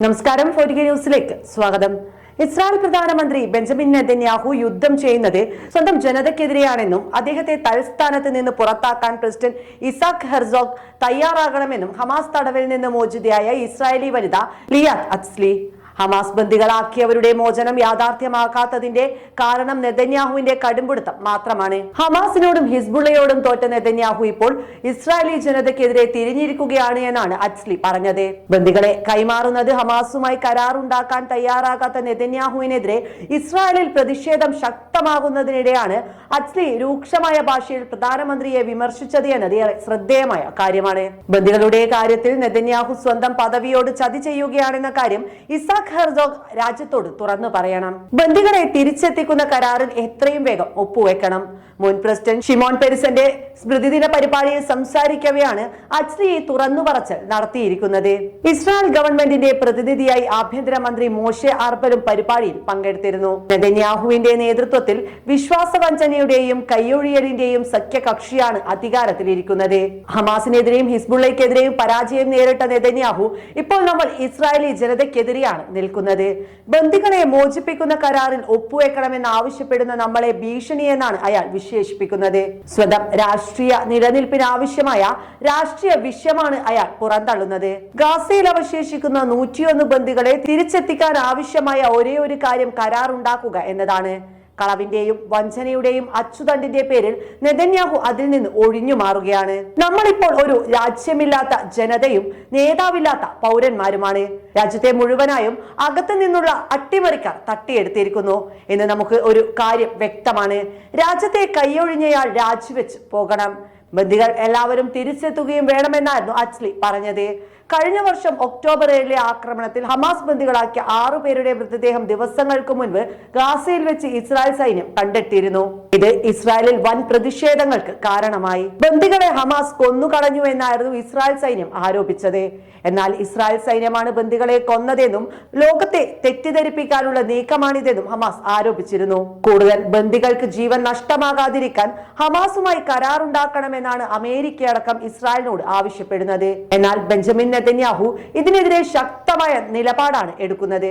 നമസ്കാരം ഫോർട്ടിക ന്യൂസിലേക്ക് സ്വാഗതം. ഇസ്രായേൽ പ്രധാനമന്ത്രി ബെഞ്ചമിൻ നെതന്യാഹു യുദ്ധം ചെയ്യുന്നത് സ്വന്തം ജനതയ്ക്കെതിരെയാണെന്നും അദ്ദേഹത്തെ തൽസ്ഥാനത്ത് നിന്ന് പുറത്താക്കാൻ പ്രസിഡന്റ് ഇസാഖ് ഹെർസോഗ് തയ്യാറാകണമെന്നും ഹമാസ് തടവിൽ നിന്ന് മോചിതയായ ഇസ്രായേലി വനിത ലിയാത്ത് അത്സ്ലി ഹമാസ് ബന്ദികളാക്കിയവരുടെ മോചനം യാഥാർത്ഥ്യമാക്കാത്തതിന്റെ കാരണം നെതന്യാഹുവിന്റെ കടുംപിടുത്തം മാത്രമാണ്. ഹമാസിനോടും ഹിസ്ബുള്ളയോടും തോറ്റ നെതന്യാഹു ഇപ്പോൾ ഇസ്രായേലി ജനതയ്ക്കെതിരെ തിരിഞ്ഞിരിക്കുകയാണ് എന്നാണ് അച്ലി പറഞ്ഞത്. ബന്ദികളെ കൈമാറുന്നത് ഹമാസുമായി കരാറുണ്ടാക്കാൻ തയ്യാറാകാത്ത നെതന്യാഹുവിനെതിരെ ഇസ്രായേലിൽ പ്രതിഷേധം ശക്തമാകുന്നതിനിടെയാണ് അച്ലി രൂക്ഷമായ ഭാഷയിൽ പ്രധാനമന്ത്രിയെ വിമർശിച്ചത് എന്നത് ശ്രദ്ധേയമായ കാര്യമാണ്. ബന്ദികളുടെ കാര്യത്തിൽ നെതന്യാഹു സ്വന്തം പദവിയോട് ചതി ചെയ്യുകയാണെന്ന കാര്യം ഇസാഖ് ഹെർസോഗ് രാജ്യത്തോട് തുറന്നു പറയണം. ബന്ദികളെ തിരിച്ചെത്തിക്കുന്ന കരാറിൽ എത്രയും വേഗം ഒപ്പുവെക്കണം. മുൻ പ്രസിഡന്റ് ഷിമോൺ പെരിസന്റെ സ്മൃതിദിന പരിപാടിയിൽ സംസാരിക്കവെയാണ് അച്ലിയെ തുറന്നു പറച്ചൽ നടത്തിയിരിക്കുന്നത്. ഇസ്രായേൽ ഗവൺമെന്റിന്റെ പ്രതിനിധിയായി ആഭ്യന്തരമന്ത്രി മോശെ ആർബലും പരിപാടിയിൽ പങ്കെടുത്തിരുന്നു. നെതന്യാഹുവിന്റെ നേതൃത്വത്തിൽ വിശ്വാസവഞ്ചനയുടെയും കയ്യൊഴിയലിന്റെയും സഖ്യകക്ഷിയാണ് അധികാരത്തിലിരിക്കുന്നത്. ഹമാസിനെതിരെയും ഹിസ്ബുള്ളയ്ക്കെതിരെയും പരാജയം നേരിട്ട നെതന്യാഹു ഇപ്പോൾ നമ്മൾ ഇസ്രായേലി ജനതയ്ക്കെതിരെയാണ് നിൽക്കുന്നത്. ബന്ദികളെ മോചിപ്പിക്കുന്ന കരാറിൽ ഒപ്പുവെക്കണമെന്ന് ആവശ്യപ്പെടുന്ന നമ്മളെ ഭീഷണിയെന്നാണ് അയാൾ വിശേഷിപ്പിക്കുന്നത്. സ്വന്തം രാഷ്ട്രീയ നിലനിൽപ്പിന് ആവശ്യമായ രാഷ്ട്രീയ വിഷയമാണ് അയാൾ പുറന്തള്ളുന്നത്. ഗാസയിൽ അവശേഷിക്കുന്ന നൂറ്റിയൊന്ന് ബന്ദികളെ തിരിച്ചെത്തിക്കാൻ ആവശ്യമായ ഒരേ ഒരു കാര്യം കരാറുണ്ടാക്കുക എന്നതാണ്. കളവിന്റെയും വഞ്ചനയുടെയും അച്ചുതണ്ടിന്റെ പേരിൽ നെതന്യാഹു അതിൽ നിന്ന് ഒഴിഞ്ഞു മാറുകയാണ്. നമ്മളിപ്പോൾ ഒരു രാജ്യമില്ലാത്ത ജനതയും നേതാവില്ലാത്ത പൗരന്മാരുമാണ്. രാജ്യത്തെ മുഴുവനായും അകത്തു നിന്നുള്ള അട്ടിമറിക്കാർ തട്ടിയെടുത്തിരിക്കുന്നു എന്ന് നമുക്ക് ഒരു കാര്യം വ്യക്തമാണ്. രാജ്യത്തെ കൈയൊഴിഞ്ഞയാൾ രാജിവെച്ച് പോകണം. ബന്ധികൾ എല്ലാവരും തിരിച്ചെത്തുകയും വേണമെന്നായിരുന്നു അച്ലി പറഞ്ഞത്. കഴിഞ്ഞ വർഷം ഒക്ടോബർ ഏഴിലെ ആക്രമണത്തിൽ ഹമാസ് ബന്ദികളാക്കിയ ആറുപേരുടെ മൃതദേഹം ദിവസങ്ങൾക്ക് മുൻപ് ഗാസയിൽ വെച്ച് ഇസ്രായേൽ സൈന്യം കണ്ടെത്തിയിരുന്നു. ഇത് ഇസ്രായേലിൽ വൻ പ്രതിഷേധങ്ങൾക്ക് കാരണമായി. ബന്ദികളെ ഹമാസ് കൊന്നുകളഞ്ഞു എന്നായിരുന്നു ഇസ്രായേൽ സൈന്യം ആരോപിച്ചത്. എന്നാൽ ഇസ്രായേൽ സൈന്യമാണ് ബന്ദികളെ കൊന്നതെന്നും ലോകത്തെ തെറ്റിദ്ധരിപ്പിക്കാനുള്ള നീക്കമാണിതെന്നും ഹമാസ് ആരോപിച്ചിരുന്നു. കൂടുതൽ ബന്ദികൾക്ക് ജീവൻ നഷ്ടമാകാതിരിക്കാൻ ഹമാസുമായി കരാറുണ്ടാക്കണമെന്നാണ് അമേരിക്കയടക്കം ഇസ്രായേലിനോട് ആവശ്യപ്പെടുന്നത്. എന്നാൽ ബെഞ്ചമിൻ നെതന്യാഹു ഇതിനെതിരെ ശക്തമായ നിലപാടാണ് എടുക്കുന്നത്.